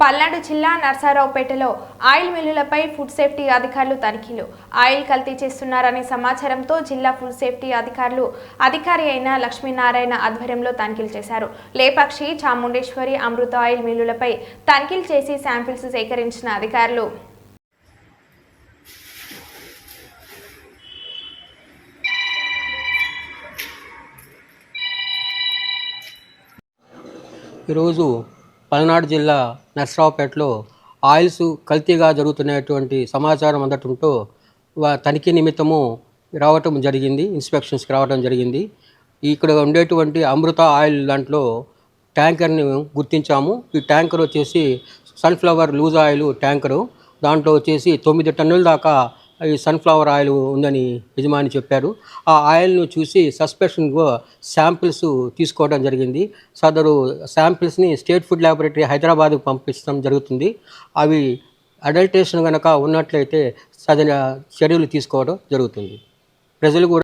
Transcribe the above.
పల్నాడు జిల్లా నర్సారావుపేటలో ఆయిల్ మిల్లులపై ఫుడ్ సేఫ్టీ అధికారులు తనిఖీలు. ఆయిల్ కల్తీ చేస్తున్నారనే సమాచారంతో జిల్లా ఫుడ్ సేఫ్టీ అధికారులు అధికారి అయిన లక్ష్మీనారాయణ ఆధ్వర్యంలో తనిఖీలు చేశారు. లేపాక్షి చాముండేశ్వరి అమృత ఆయిల్ మిల్లులపై తనిఖీలు చేసి శాంపిల్స్ సేకరించిన అధికారులు. ఈరోజు పల్నాడు జిల్లా నర్సరావుపేటలో ఆయిల్స్ కల్తీగా జరుగుతున్నటువంటి సమాచారం అందటంతో తనిఖీ నిమిత్తము రావటం జరిగింది ఇన్స్పెక్షన్స్కి రావడం జరిగింది. ఇక్కడ ఉండేటువంటి అమృత ఆయిల్ దాంట్లో ట్యాంకర్ని గుర్తించాము. ఈ ట్యాంకర్ వచ్చేసి సన్ఫ్లవర్ లూజ్ ఆయిల్ ట్యాంకరు. దాంట్లో వచ్చేసి తొమ్మిది టన్నుల దాకా ఈ సన్ఫ్లవర్ ఆయిల్ ఉందని యజమాని చెప్పారు. ఆ ఆయిల్ను చూసి సస్పెషన్గా శాంపిల్స్ తీసుకోవడం జరిగింది. సదరు శాంపిల్స్ని స్టేట్ ఫుడ్ ల్యాబొరేటరీ హైదరాబాద్కు పంపించడం జరుగుతుంది. అవి అడల్టేషన్ కనుక ఉన్నట్లయితే సదన చర్యలు తీసుకోవడం జరుగుతుంది. ప్రజలు కూడా